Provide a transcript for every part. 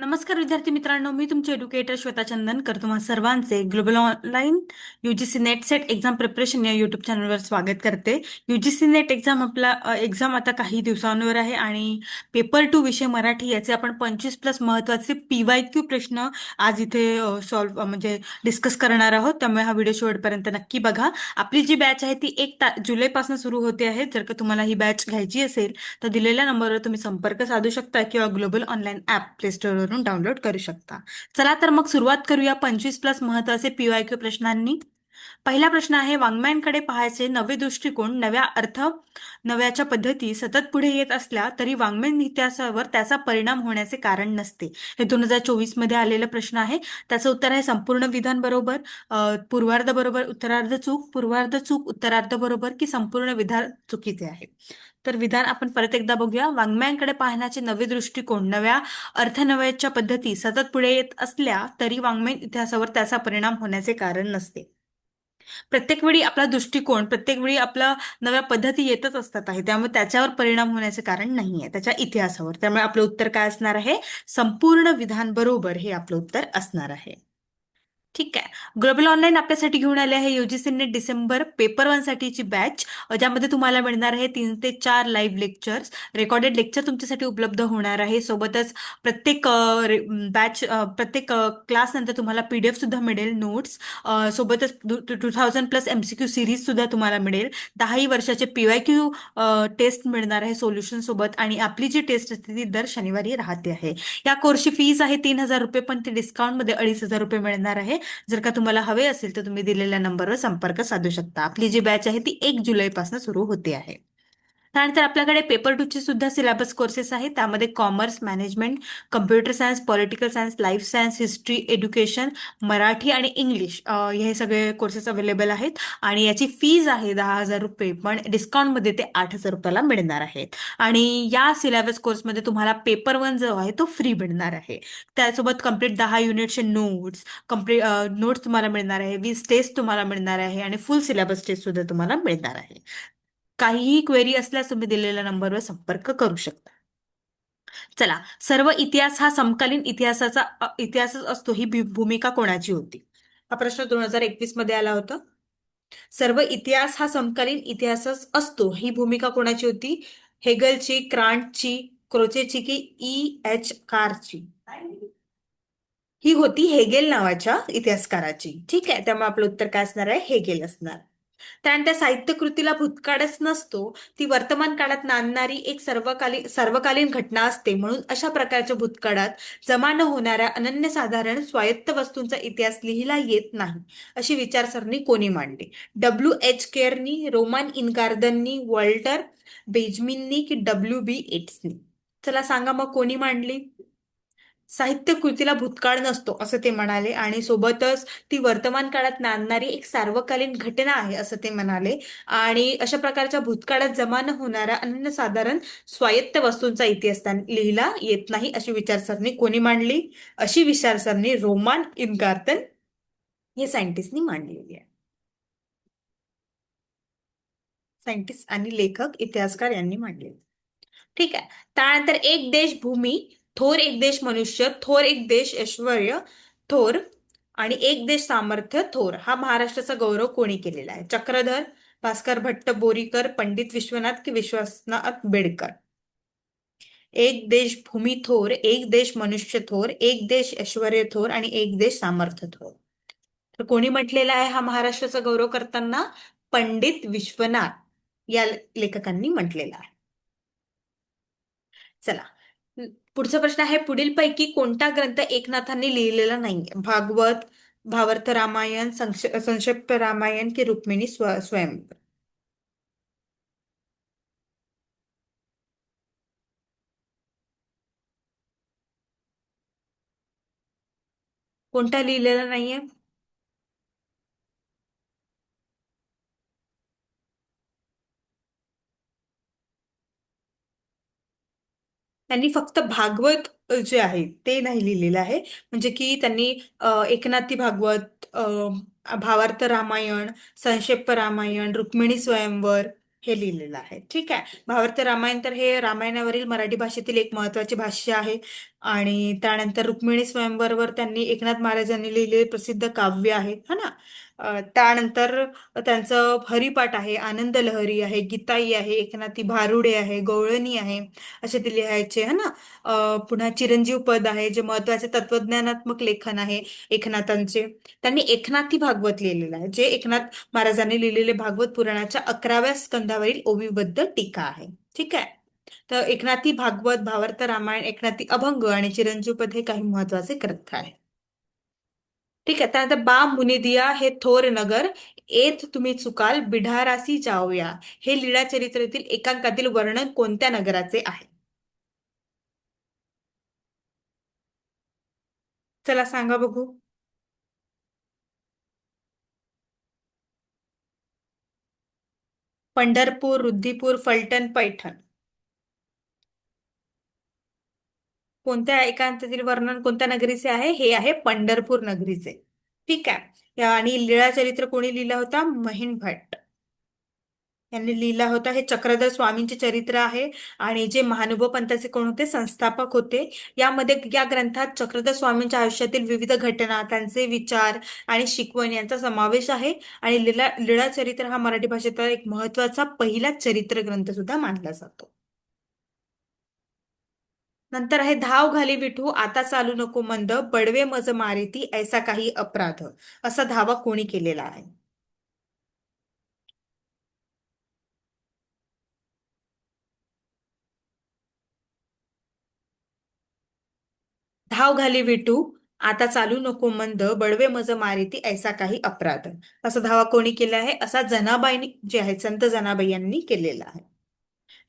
नमस्कार विद्यार्थी मित्रांनो मी तुमचे एड्युकेटर श्वेता चंदनकर तुम्हा सर्वांचे global online UGC NET SET exam preparation या युट्यूब चॅनलवर स्वागत करते. युजीसी नेट एक्झाम आपला एक्झाम आता काही दिवसांवर आहे आणि पेपर टू विषय मराठी याचे आपण पंचवीस प्लस महत्त्वाचे पीवाय क्यू प्रश्न आज इथे सॉल्व म्हणजे डिस्कस करणार आहोत. त्यामुळे हा व्हिडिओ शेवटपर्यंत नक्की बघा. आपली जी बॅच आहे ती एक ता जुलैपासून सुरू होते आहे. जर का तुम्हाला ही बॅच घ्यायची असेल तर दिलेल्या नंबरवर तुम्ही संपर्क साधू शकता किंवा ग्लोबल ऑनलाईन ॲप प्ले करून डाउनलोड करू शकता. चला तर मग सुरुवात करूया पंचवीस प्लस महत्त्वाचे पीवाय क्यू प्रश्नांनी. पहिला प्रश्न आहे वाङ्मयांकडे पाहायचे नवे दृष्टिकोन नव्या अर्थ नव्याच्या पद्धती सतत पुढे येत असल्या तरी वाङ्मय इतिहासावर त्याचा परिणाम होण्याचे कारण नसते. हे दोन हजार चोवीसमध्ये आलेला प्रश्न आहे. त्याचं उत्तर आहे संपूर्ण विधान बरोबर पूर्वार्ध बरोबर उत्तरार्ध चूक पूर्वार्ध चूक उत्तरार्ध बरोबर की संपूर्ण विधान चुकीचे आहे. तर विधान आपण परत एकदा बघूया. वाङ्मयांकडे पाहण्याचे नवे दृष्टिकोन नव्या अर्थनवयाच्या पद्धती सतत पुढे येत असल्या तरी वाङ्मय इतिहासावर त्याचा परिणाम होण्याचे कारण नसते. प्रत्येक वेळी आपला दृष्टिकोन प्रत्येक वेळी आपल्या नव्या पद्धती येतच असतात आहे. त्यामुळे त्याच्यावर परिणाम होण्याचे कारण नाहीये त्याच्या इतिहासावर. त्यामुळे आपलं उत्तर काय असणार आहे? संपूर्ण विधान बरोबर हे आपलं उत्तर असणार आहे. ठीक आहे. ग्लोबल ऑनलाईन आपल्यासाठी घेऊन आले आहे UGC NET December paper one साठीची बॅच ज्यामध्ये तुम्हाला मिळणार आहे तीन ते चार लाईव्ह लेक्चर्स रेकॉर्डेड लेक्चर तुमच्यासाठी उपलब्ध होणार आहे. सोबतच प्रत्येक बॅच प्रत्येक क्लास नंतर तुम्हाला पीडीएफ सुद्धा मिळेल नोट्स सोबतच two thousand plus MCQ series सुद्धा तुम्हाला मिळेल. दहाही वर्षाचे पीवाय क्यू टेस्ट मिळणार आहे सोल्युशन सोबत आणि आपली जी टेस्ट असते ती दर शनिवारी राहते आहे. या कोर्सची फीज आहे तीन हजार रुपये पण ती डिस्काउंटमध्ये अडीच हजार रुपये मिळणार आहे. जर का तुम्हाला हवे असेल तर तुम्ही दिलेल्या नंबरवर संपर्क साधू शकता. आपली जी बॅच आहे ती एक जुलैपासून सुरू होते आहे. त्यानंतर आपल्याकडे पेपर टूचे सुद्धा सिलेबस कोर्सेस आहेत. त्यामध्ये commerce management computer science political science life science history education Marathi आणि इंग्लिश हे सगळे कोर्सेस अवेलेबल आहेत. आणि याची फीज आहे दहा हजार रुपये पण डिस्काउंटमध्ये ते आठ हजार रुपयाला मिळणार आहेत. आणि या सिलेबस कोर्समध्ये तुम्हाला पेपर वन जो आहे तो फ्री मिळणार आहे. त्यासोबत कंप्लीट दहा युनिटचे नोट्स कंप्लीट नोट्स तुम्हाला मिळणार आहे. वीस टेस्ट तुम्हाला मिळणार आहे आणि फुल सिलेबस टेस्ट सुद्धा तुम्हाला मिळणार आहे. काहीही क्वेरी असल्यास तुम्ही दिलेल्या नंबरवर संपर्क करू शकता. चला सर्व इतिहास हा समकालीन इतिहासाचा इतिहासच असतो ही भूमिका कोणाची होती? हा प्रश्न दोन हजार एकवीसमध्ये आला होता. सर्व इतिहास हा समकालीन इतिहासच असतो ही भूमिका कोणाची होती? हेगलची क्रांटची क्रोचेची की ई एच कारची? ही होती हेगेल नावाच्या इतिहासकाराची. ठीक आहे त्यामुळे आपलं उत्तर काय असणार आहे? हेगेल असणार. त्यानंतर साहित्य कृतीला भूतकाळच नसतो. ती वर्तमान काळात नांदणारी एक सर्वकालीन सर्वकालीन घटना असते. म्हणून अशा प्रकारच्या भूतकाळात जमा न होणाऱ्या अनन्यसाधारण स्वायत्त वस्तूंचा इतिहास लिहिला येत नाही अशी विचारसरणी कोणी मांडली? डब्ल्यू एच केअरनी रोमन इनगार्दननी वॉल्टर बेजमिननी की डब्ल्यू बी एट्सनी? चला सांगा मग कोणी मांडली? साहित्य कृतीला भूतकाळ नसतो असं ते म्हणाले. आणि सोबतच ती वर्तमान काळात नांदणारी एक सार्वकालीन घटना आहे असं ते म्हणाले. आणि अशा प्रकारच्या भूतकाळात जमा न होणाऱ्या अनन्यसाधारण स्वायत्त वस्तूंचा इतिहास लिहिला येत नाही अशी विचारसरणी कोणी मांडली? अशी विचारसरणी रोमान इनगार्तन हे सायंटिस्टनी मांडलेली आहे. सायंटिस्ट आणि लेखक इतिहासकार यांनी मांडले ठीक आहे. त्यानंतर एक देश भूमी थोर एक देश मनुष्य थोर एक देश ऐश्वर्य थोर आणि एक देश सामर्थ्य थोर. हा महाराष्ट्राचा गौरव कोणी केलेला आहे? चक्रधर भास्कर भट्ट बोरीकर पंडित विश्वनाथ की विश्वनाथ बेडकर? एक देश भूमी थोर एक देश मनुष्य थोर एक देश ऐश्वर्य थोर आणि एक देश सामर्थ्य थोर. तर कोणी म्हटलेला आहे हा महाराष्ट्राचा गौरव करताना? पंडित विश्वनाथ या लेखकांनी म्हटलेला आहे. चला पुढचा प्रश्न आहे पुढीलपैकी कोणता ग्रंथ एकनाथांनी लिहिलेला नाही भागवत भावार्थ रामायण संक्षिप्त रामायण की रुक्मिणी स्व स्वयंवर कोणता लिहिलेला नाहीये? त्यांनी फक्त भागवत जे आहे ते नाही लिहिलेलं आहे. म्हणजे की त्यांनी एकनाथी भागवत भावार्थ रामायण संक्षेप रामायण रुक्मिणी स्वयंवर हे लिहिलेलं आहे. ठीक आहे? भावार्थ रामायण तर हे रामायणावरील मराठी भाषेतील एक महत्वाची भाष्य आहे. आणि त्यानंतर रुक्मिणी स्वयंवरवर त्यांनी एकनाथ महाराजांनी लिहिलेले प्रसिद्ध काव्य आहे. हा ना? त्यानंतर त्यांचं हरिपाठ आहे आनंद लहरी आहे गीताई आहे एकनाथी भारुडे आहे गवळणी आहे असे ते लिहायचे है ना? पुन्हा चिरंजीव पद आहे जे महत्त्वाचे तत्वज्ञानात्मक लेखन आहे एकनाथांचे. त्यांनी एकनाथी भागवत लिहिलेलं आहे जे एकनाथ महाराजांनी लिहिलेले भागवत पुराणाच्या अकराव्या स्कंदावरील ओवीबद्ध टीका आहे. ठीक आहे? तर एकनाथी भागवत भावार्थ रामायण एकनाथी अभंग आणि चिरंजीवपद हे काही महत्त्वाचे ग्रंथ आहेत. ठीक आहे. त्यानंतर बा मुनिदिया हे थोर नगर एथ तुम्ही चुकाल बिढारासी जाऊया. हे लीळा चरित्रातील एकांकातील वर्णन कोणत्या नगराचे आहे? चला सांगा बघू. पंढरपूर रुद्धीपूर फलटण पैठण. कोणत्या एकांतातील वर्णन कोणत्या नगरीचे आहे? हे आहे पंढरपूर नगरीचे. ठीक आहे. आणि लीळा चरित्र कोणी लिहिला होता? महिन भट्ट. यांनी लिहिला होता हे चक्रधर स्वामींचे चरित्र आहे आणि जे महानुभव पंथाचे कोण होते? संस्थापक होते. यामध्ये या ग्रंथात चक्रधर स्वामींच्या आयुष्यातील विविध घटना त्यांचे विचार आणि शिकवण यांचा समावेश आहे आणि लीला लीळा चरित्र हा मराठी भाषेतला एक महत्त्वाचा पहिला चरित्र ग्रंथ सुद्धा मानला जातो. नंतर आहे धाव घाली विठू आता चालू नको मंद बडवे मज मारिती ऐसा काही अपराध. असा धावा कोणी केलेला आहे? धाव घाली विटू आता चालू नको मंद बडवे मज मारिती ऐसा काही अपराध. असा धावा कोणी केला आहे? असा जनाबाईंनी जे आहे संत जनाबाई यांनी केलेला आहे.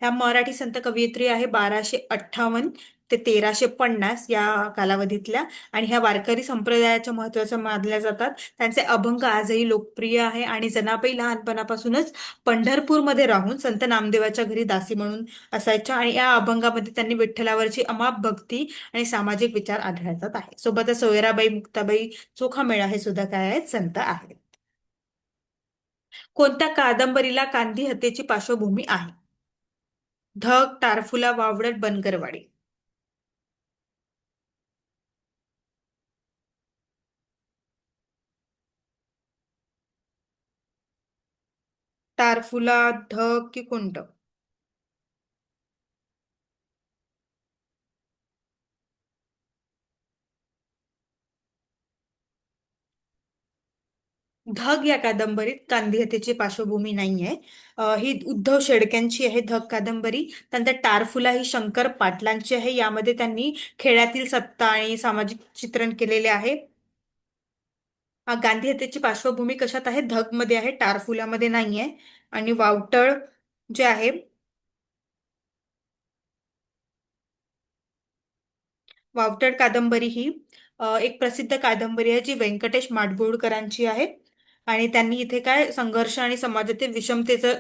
ह्या मराठी संत कवयित्री आहे बाराशे अठ्ठावन्न ते तेराशे पन्नास या कालावधीतल्या. आणि ह्या वारकरी संप्रदायाच्या महत्त्वाच्या मानल्या जातात. त्यांचे अभंग आजही लोकप्रिय आहे. आणि जनाबाई लहानपणापासूनच पंढरपूरमध्ये राहून संत नामदेवाच्या घरी दासी म्हणून असायच्या. आणि या अभंगामध्ये त्यांनी विठ्ठलावरची अमाप भक्ती आणि सामाजिक विचार आढळतात आहे सोबतच सोयराबाई मुक्ताबाई चोखामेळा हे सुद्धा काय आहेत? संत आहेत. कोणत्या कादंबरीला कांदी हत्येची पार्श्वभूमी आहे? धग तारफुला वावडत बनकरवाडी. तारफुला धग की कोणतं धग या कादंबरीत गांधीहत्येची पार्श्वभूमी नाही आहे ही उद्धव शेळक्यांची आहे धग कादंबरी. त्यानंतर टारफुला ही शंकर पाटलांची आहे. यामध्ये त्यांनी खेळातील सत्ता आणि सामाजिक चित्रण केलेले आहे. गांधी हत्येची पार्श्वभूमी कशात आहे? धगमध्ये आहे टारफुलामध्ये नाही आहे आणि वावटळ जे आहे वावटळ कादंबरी ही एक प्रसिद्ध कादंबरी आहे जी व्यंकटेश माडगुळकरांची आहे. आणि त्यांनी इथे काय संघर्ष आणि समाजातील विषमतेचं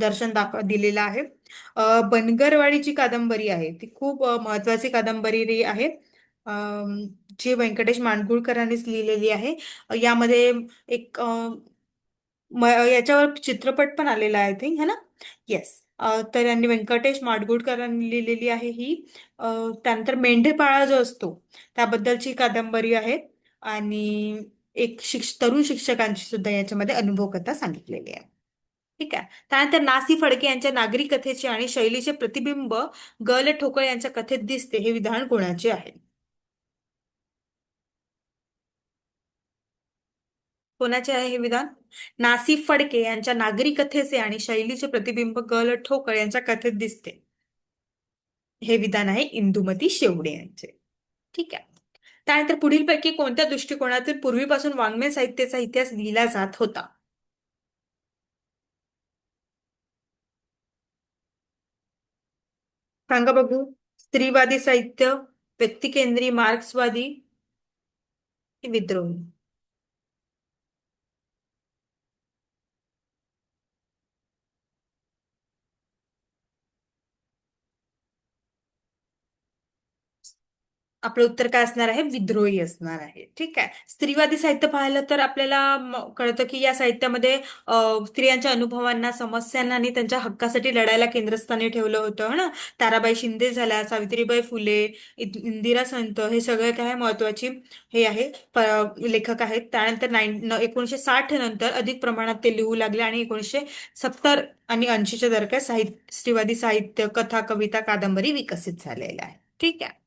दर्शन दाख दिलेलं आहे. बनगरवाडीची बनगरवाडी जी कादंबरी आहे. ती खूप महत्वाची कादंबरी आहे. जी व्यंकटेश माडगूळकरांनीच लिहिलेली आहे. यामध्ये एक म याच्यावर चित्रपट पण आलेला आहे आय थिंक है ना? येस तर यांनी व्यंकटेश माडगूळकरांनी लिहिलेली आहे ही. त्यानंतर मेंढेपाळा जो असतो त्याबद्दलची कादंबरी आहे. आणि एक शिक्ष तरुण शिक्षकांची सुद्धा याच्यामध्ये अनुभव कथा सांगितलेली आहे. ठीक आहे? त्यानंतर नासी फडके यांच्या नागरी कथेचे आणि शैलीचे प्रतिबिंब ग ल ठोकळ यांच्या कथेत दिसते हे विधान कोणाचे आहे? कोणाचे आहे हे विधान? नासी फडके यांच्या नागरी कथेचे आणि शैलीचे प्रतिबिंब ग ल ठोकळ यांच्या कथेत दिसते. हे विधान आहे इंदुमती शेवडे यांचे. ठीक आहे? त्यानंतर पुढीलपैकी कोणत्या दृष्टिकोनातून पूर्वीपासून वाङ्मय साहित्याचा इतिहास लिहिला जात होता? सांगा बघू. स्त्रीवादी साहित्य व्यक्तिकेंद्री मार्क्सवादी विद्रोही. आपलं उत्तर काय असणार आहे? विद्रोही असणार आहे. ठीक आहे? स्त्रीवादी साहित्य पाहिलं तर आपल्याला कळतं की या साहित्यामध्ये स्त्रियांच्या अनुभवांना समस्यांना आणि त्यांच्या हक्कासाठी लढायला केंद्रस्थानी ठेवलं होतं ना? ताराबाई शिंदे झाल्या सावित्रीबाई फुले इंदिरा संत हे सगळे काय महत्वाची हे आहे लेखक आहेत. त्यानंतर नाईन एकोणीशे साठ नंतर अधिक प्रमाणात ते लिहू लागले आणि एकोणीशे सत्तर आणि ऐंशीच्या दरम्यान साहित्य स्त्रीवादी साहित्य कथा कविता कादंबरी विकसित झालेल्या आहे ठीक आहे?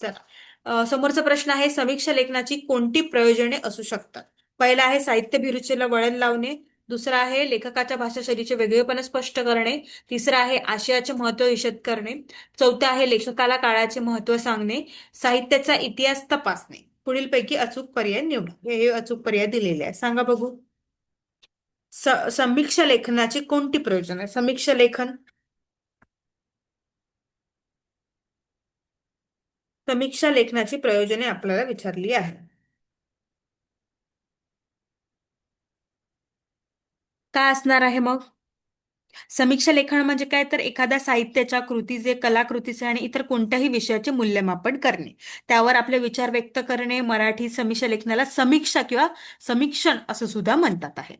चला. समोरचा प्रश्न आहे समीक्षा लेखनाची कोणती प्रयोजने असू शकतात? पहिला आहे साहित्य भिरुचीला वळण लावणे. दुसरा आहे लेखकाच्या भाषाशैलीचे वेगळेपण स्पष्ट करणे. तिसरा आहे आशयाचे महत्त्व विशद करणे. चौथं आहे लेखकाला काळाचे महत्त्व सांगणे. साहित्याचा इतिहास तपासणे. पुढीलपैकी अचूक पर्याय निवडा. हे हे अचूक पर्याय दिलेले आहे सांगा बघू. स समीक्षा लेखनाची कोणती प्रयोजन आहे? समीक्षा लेखन समीक्षा लेखनाची प्रयोजने आपल्याला विचारली आहे काय असणार आहे मग? समीक्षा लेखन म्हणजे काय? तर एखाद्या साहित्याच्या कृतीचे कलाकृतीचे आणि इतर कोणत्याही विषयाचे मूल्यमापन करणे. त्यावर आपले विचार व्यक्त करणे. मराठी समीक्षा लेखनाला समीक्षा किंवा समीक्षण असं सुद्धा म्हणतात आहे.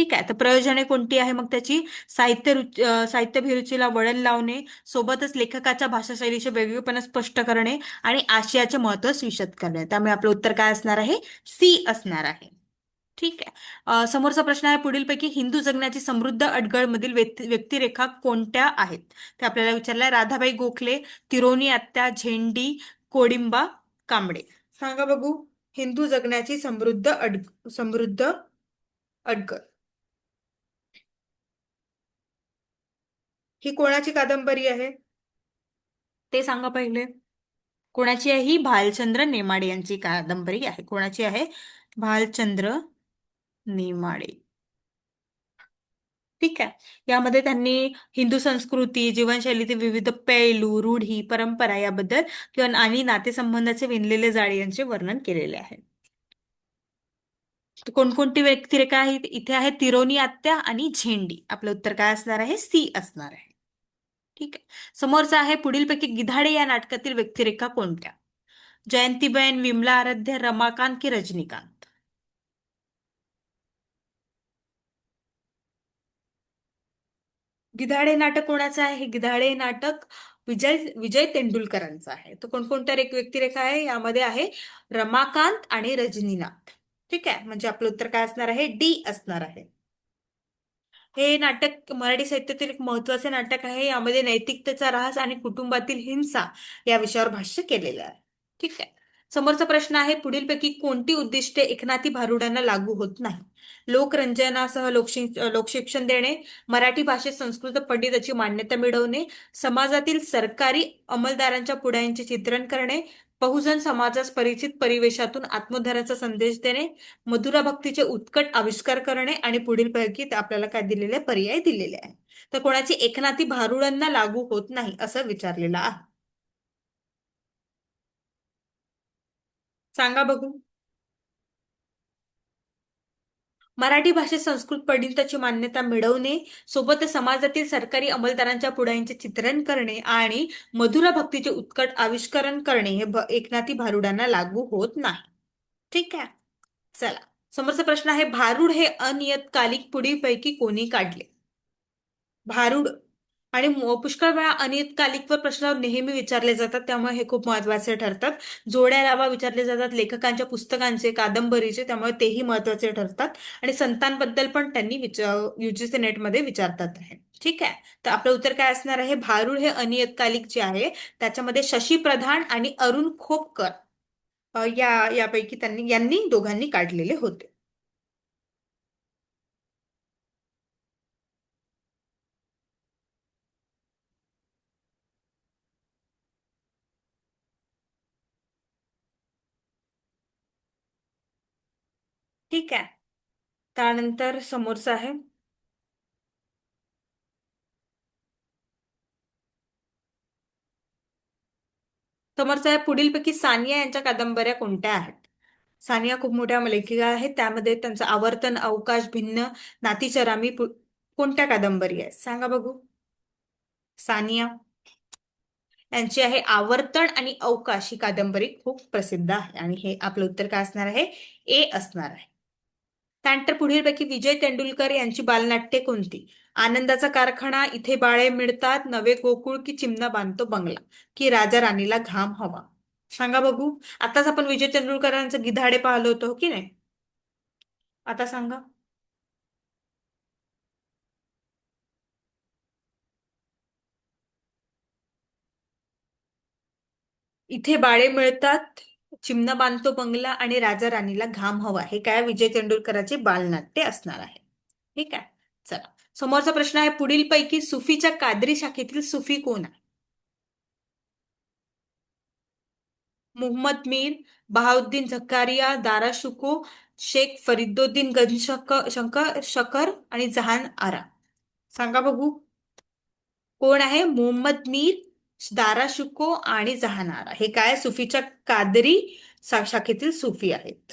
ठीक आहे. तर प्रयोजने कोणती आहे मग त्याची? साहित्य रुच साहित्याभिरुचीला वळण लावणे सोबतच लेखकाच्या भाषाशैलीचे वेगळेपणा स्पष्ट करणे आणि आशयाचे महत्त्व स्विशत करणे. त्यामुळे आपलं उत्तर काय असणार आहे? सी असणार आहे. ठीक आहे. समोरचा प्रश्न आहे पुढीलपैकी हिंदू जगण्याची समृद्ध अडगळमधील व्यक्ति- व्यक्तिरेखा कोणत्या आहेत? ते आपल्याला विचारलंय राधाबाई गोखले तिरोनी आत्या झेंडी कोडिंबा कांबडे सांगा बघू हिंदू जगण्याची समृद्ध अड समृद्ध अडगळ. ही कोणाची कादंबरी आहे? ते सांगा पहिले. कोणाची आहे? ही भालचंद्र नेमाडे यांची कादंबरी आहे. कोणाची आहे? भालचंद्र नेमाडे. ठीक आहे. यामध्ये त्यांनी हिंदू संस्कृती जीवनशैलीतील विविध पैलू रूढी परंपरा याबद्दल किंवा आणि नातेसंबंधाचे विणलेले जाळे यांचे वर्णन केलेले आहे. कोणकोणती व्यक्तिरेखा आहेत? इथे आहे तिरोनी आत्या आणि झेंडी. आपलं उत्तर काय असणार आहे? सी असणार आहे. ठीक आहे. समोरचं आहे पुढीलपैकी गिधाडे या नाटकातील व्यक्तिरेखा कोणत्या? जयंतीबेन विमला आराध्य रमाकांत की रजनीकांत? गिधाडे नाटक कोणाचं आहे? हे गिधाडे नाटक विजय विजय तेंडुलकरांचं आहे. तो कोणकोणत्या एक व्यक्तिरेखा आहे? यामध्ये आहे रमाकांत आणि रजनीनाथ. ठीक आहे. म्हणजे आपलं उत्तर काय असणार आहे? डी असणार आहे. हे नाटक मराठी साहित्यातील एक महत्त्वाचे नाटक आहे. यामध्ये नैतिकतेचा ऱ्हास आणि कुटुंबातील हिंसा या विषयावर भाष्य केलेलं आहे. ठीक आहे. समोरचा प्रश्न आहे पुढीलपैकी कोणती उद्दिष्टे एकनाथी भारुडांना लागू होत नाही? लोकरंजनासह लोकशिक लोकशिक्षण देणे मराठी भाषेत संस्कृत पंडिताची मान्यता मिळवणे समाजातील सरकारी अंमलदारांच्या पुढ्यांचे चित्रण करणे बहुजन समाजास परिचित परिवेशातून आत्मोद्धाराचा संदेश देणे मधुरा भक्तीचे उत्कट आविष्कार करणे आणि पुढील पैकी आपल्याला काय दिलेले पर्याय दिलेले आहे तर कोणाची एकनाथी भारुडांना लागू होत नाही असं विचारलेलं आहे. सांगा बघू. मराठी भाषेत संस्कृत पंडिताची मान्यता मिळवणे सोबत समाजातील सरकारी अंमलदारांच्या पुढ्यांचे चित्रण करणे आणि मधुरा भक्तीचे उत्कट आविष्करण करणे हे एकनाथी भारुडांना लागू होत नाही. ठीक आहे? चला. समोरचा प्रश्न आहे भारूड हे अनियतकालिक पुढीलपैकी कोणी काढले? भारूड आणि पुष्कळ वेळा अनियतकालिकवर प्रश्न नेहमी विचारले जातात त्यामुळे हे खूप महत्त्वाचे ठरतात. जोड्या लावा विचारले जातात लेखकांच्या पुस्तकांचे कादंबरीचे त्यामुळे तेही महत्त्वाचे ठरतात. आणि संतांबद्दल पण त्यांनी युजीसी नेटमध्ये विचारतात. आहे ठीक आहे? तर आपलं उत्तर काय असणार आहे? भारूड हे अनियतकालिक जे आहे त्याच्यामध्ये शशी प्रधान आणि अरुण खोपकर या यापैकी त्यांनी यांनी दोघांनी काढलेले होते. ठीक आहे. त्यानंतर समोरचं आहे. समोरचं आहे पुढीलपैकी सानिया यांच्या कादंबऱ्या कोणत्या आहेत? सानिया खूप मोठ्या लेखिका आहेत. त्यामध्ये त्यांचं आवर्तन अवकाश भिन्न नातीचरामी कोणत्या कादंबरी आहेत? सांगा बघू. सानिया यांची आहे आवर्तन आणि अवकाश ही कादंबरी खूप प्रसिद्ध आहे. आणि हे आपलं उत्तर काय असणार आहे? ए असणार आहे. त्यानंतर पुढीलपैकी विजय तेंडुलकर यांची बालनाट्ये कोणती? आनंदाचा कारखाना इथे बाळे मिळतात नवे गोकुळ की चिमणा बांधतो बंगला की राजा राणीला घाम हवा. सांगा बघू. आताच आपण विजय तेंडुलकरांचं गिधाडे पाहिलं होतं हो की नाही? आता सांगा. इथे बाळे मिळतात चिमणा बांधतो बंगला आणि राजा राणीला घाम हवा. हे काय? विजय तेंडुलकरांचे बालनाट्य असणार आहे. ठीक आहे चला. समोरचा प्रश्न आहे पुढीलपैकी सुफीच्या कादरी शाखेतील सुफी कोण आहे? मुहम्मद मीर बहाउद्दीन झकारिया दारा शुको शेख फरीदोद्दीन गंजशक शंकर शकर आणि जहान आरा. सांगा बघू. कोण आहे? मोहम्मद मीर दाराशुको आणि जहानारा. हे काय? सुफीच्या कादरी शाखेतील सुफी आहेत.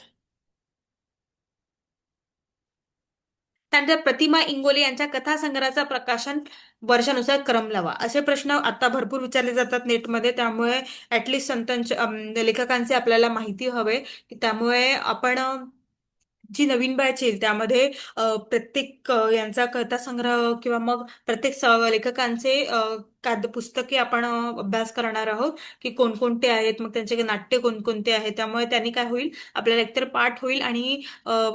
त्यानंतर प्रतिमा इंगोले यांच्या कथासंग्रहाचा प्रकाशन वर्षानुसार क्रम लावा. असे प्रश्न आता भरपूर विचारले जातात नेटमध्ये. त्यामुळे ऍटलिस्ट संतांच्या लेखकांचे आपल्याला माहिती हवे. त्यामुळे आपण जी नवीन बॅच येईल त्यामध्ये प्रत्येक यांचा यांचा कथासंग्रह किंवा मग प्रत्येक स- लेखकांचे काद पुस्तके आपण अभ्यास करणार आहोत की कोणकोणते आहेत मग त्यांचे नाट्य कोणकोणते आहेत त्यामुळे त्यांनी काय होईल आपल्याला एकतर पाठ होईल आणि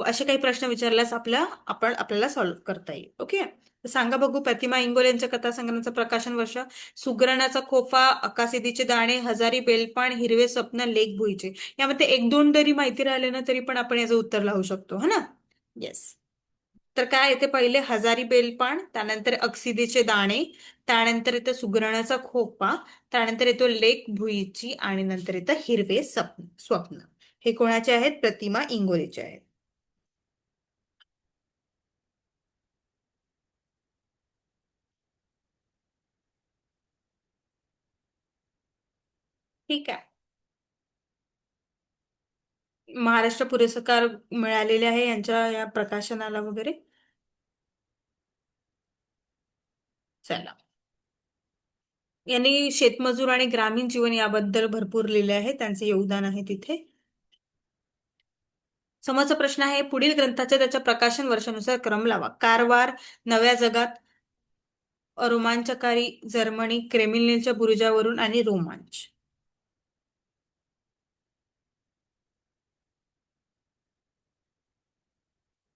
असे काही प्रश्न विचारल्यास आपल्या आपण आपल्याला सॉल्व्ह करता येईल. ओके? सांगा बघू प्रतिमा इंगोले यांच्या कथासंग्रहाचं प्रकाशन वर्ष सुगरणाचा खोफा अकासिदीचे दाणे हजारी बेलपान हिरवे स्वप्न लेख भुईचे. यामध्ये एक दोन जरी माहिती राहिले ना तरी पण आपण याचं उत्तर लावू शकतो है ना? येस तर काय येते पहिले? हजारी बेलपान त्यानंतर अक्सिदेचे दाणे त्यानंतर येतं सुगरणाचा खोपा त्यानंतर येतो लेख भुईची आणि नंतर येतं हिरवे स्वप्न स्वप्न. हे कोणाचे आहेत? प्रतिमा इंगोलेचे आहेत. ठीक आहे. महाराष्ट्र पुरस्कार मिळालेले आहे यांच्या या प्रकाशनाला वगैरे. चला. यांनी शेतमजूर आणि ग्रामीण जीवन याबद्दल भरपूर लिहिले आहे त्यांचे योगदान आहे तिथे. समोरचा प्रश्न आहे पुढील ग्रंथाच्या त्याच्या प्रकाशन वर्षानुसार क्रम लावा. कारवार नव्या जगात रोमांचकारी जर्मनी क्रेमिलिनच्या बुरुजावरून आणि रोमांच.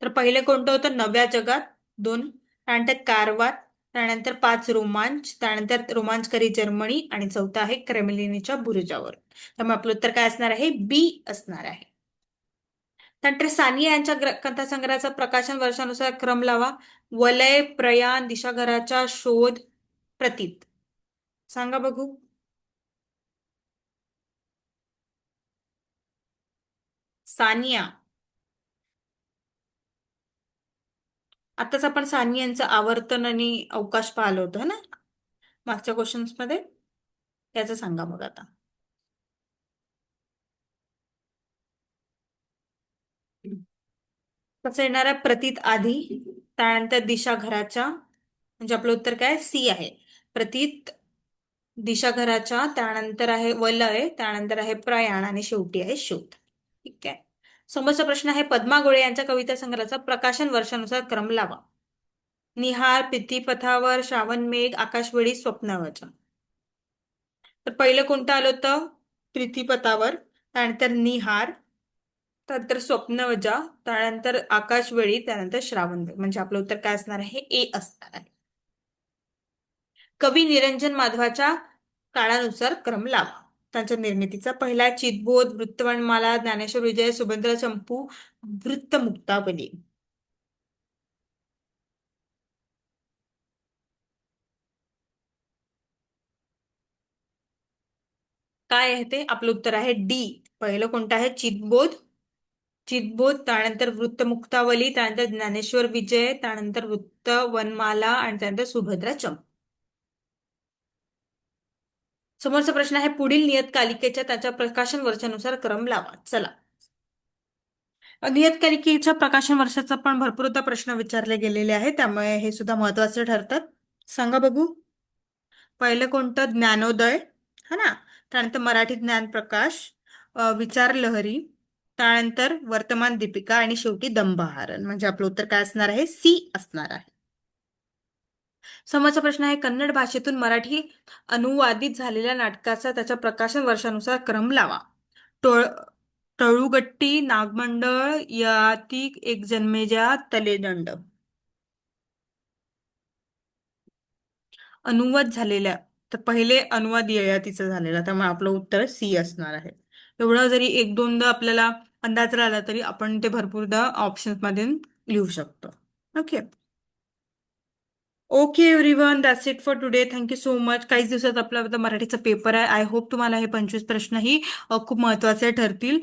तर पहिले कोणतं होतं? नव्या जगात दोन त्यानंतर कारवार त्यानंतर पाच रोमांच त्यानंतर रोमांचकारी जर्मनी आणि चौथा आहे क्रेमलिनीच्या बुरुजावर. त्यामुळे आपलं उत्तर काय असणार आहे? बी असणार आहे. त्यानंतर सानिया यांच्या ग्र- कथासंग्रहाचा प्रकाशन वर्षानुसार क्रम लावा. वलय प्रयाण दिशाघराचा शोध प्रतीत. सांगा बघू. सानिया. आताच आपण सानी यांचं आवर्तन आणि अवकाश पाहिलं होतं ना? मागच्या क्वेश्चन्समध्ये? त्याचं सांगा मग आता. कसं येणार आहे प्रतीत आधी त्यानंतर दिशा घराच्या म्हणजे आपलं उत्तर काय? सी आहे. प्रतीत दिशा घराच्या त्यानंतर आहे वलय त्यानंतर आहे प्रयाण आणि शेवटी आहे शोध. ठीक आहे? समोरचा प्रश्न आहे पद्मा गोळे यांच्या कविता संग्रहाचा प्रकाशन वर्षानुसार क्रम लावा. निहार पिथीपथावर श्रावण मेघ आकाशवेळी स्वप्नावचा तर पहिलं कोणतं आलं होतं? प्रीतीपथावर त्यानंतर निहार त्यानंतर स्वप्नवजा त्यानंतर आकाशवेळी त्यानंतर श्रावण मेघ म्हणजे आपलं उत्तर काय असणार आहे? ए असणार आहे. कवी निरंजन माधवाच्या काळानुसार क्रम लावा. त्यांच्या निर्मितीचा पहिला चितबोध वृत्तवनमाला ज्ञानेश्वर विजय सुभद्र चंपू वृत्तमुक्तावली काय आहे ते? आपलं उत्तर आहे डी. पहिलं कोणतं आहे? चितबोध. चितबोध त्यानंतर वृत्तमुक्तावली त्यानंतर ज्ञानेश्वर विजय त्यानंतर वृत्त वनमाला आणि त्यानंतर सुभद्रा चंपू. समोरचा प्रश्न आहे पुढील नियतकालिकेच्या त्याच्या प्रकाशन वर्षानुसार क्रम लावा. चला. नियतकालिकेच्या प्रकाशन वर्षाचा पण भरपूरदा प्रश्न विचारले गेलेले आहे त्यामुळे हे सुद्धा महत्त्वाचे ठरतात. सांगा बघू. पहिलं कोणतं? ज्ञानोदय. हा ना? त्यानंतर मराठी ज्ञान प्रकाश विचार लहरी त्यानंतर वर्तमान दीपिका आणि शेवटी दंबहारण म्हणजे आपलं उत्तर काय असणार आहे? सी असणार आहे. समोरचा प्रश्न आहे कन्नड भाषेतून मराठी अनुवादित झालेल्या नाटकाचा त्याच्या प्रकाशन वर्षानुसार क्रम लावा. टोळ टळुगट्टी नागमंडळ याती एक जन्मेजा तलेदंड. अनुवाद झालेल्या तर पहिले अनुवाद ययातीचं झालेला त्यामुळे आपलं उत्तर सी असणार आहे. एवढं जरी एक दोनदा आपल्याला अंदाज राहिला तरी आपण ते भरपूरदा ऑप्शन्समध्ये लिहू शकतो. Okay okay everyone that's it for today thank you so much काहीच दिवसात आपला आता मराठीचा पेपर आहे. आय होप तुम्हाला हे पंचवीस प्रश्नही खूप महत्त्वाचे ठरतील.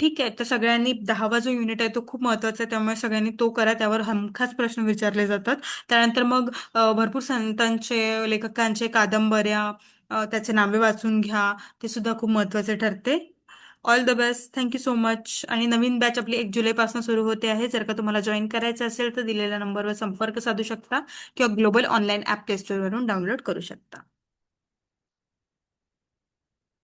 ठीक आहे. तर सगळ्यांनी दहावा जो युनिट आहे तो खूप महत्त्वाचा आहे. त्यामुळे सगळ्यांनी तो करा. त्यावर हमखास प्रश्न विचारले जातात. त्यानंतर मग भरपूर संतांचे लेखकांचे कादंबऱ्या त्याचे नावे वाचून घ्या. ते सुद्धा खूप महत्त्वाचे ठरते. All the best thank you so much आणि नवीन बॅच आपली एक जुलैपासून सुरू होते आहे. जर का तुम्हाला जॉईन करायचं असेल तर दिलेल्या नंबरवर संपर्क साधू शकता किंवा global online app play download करू शकता.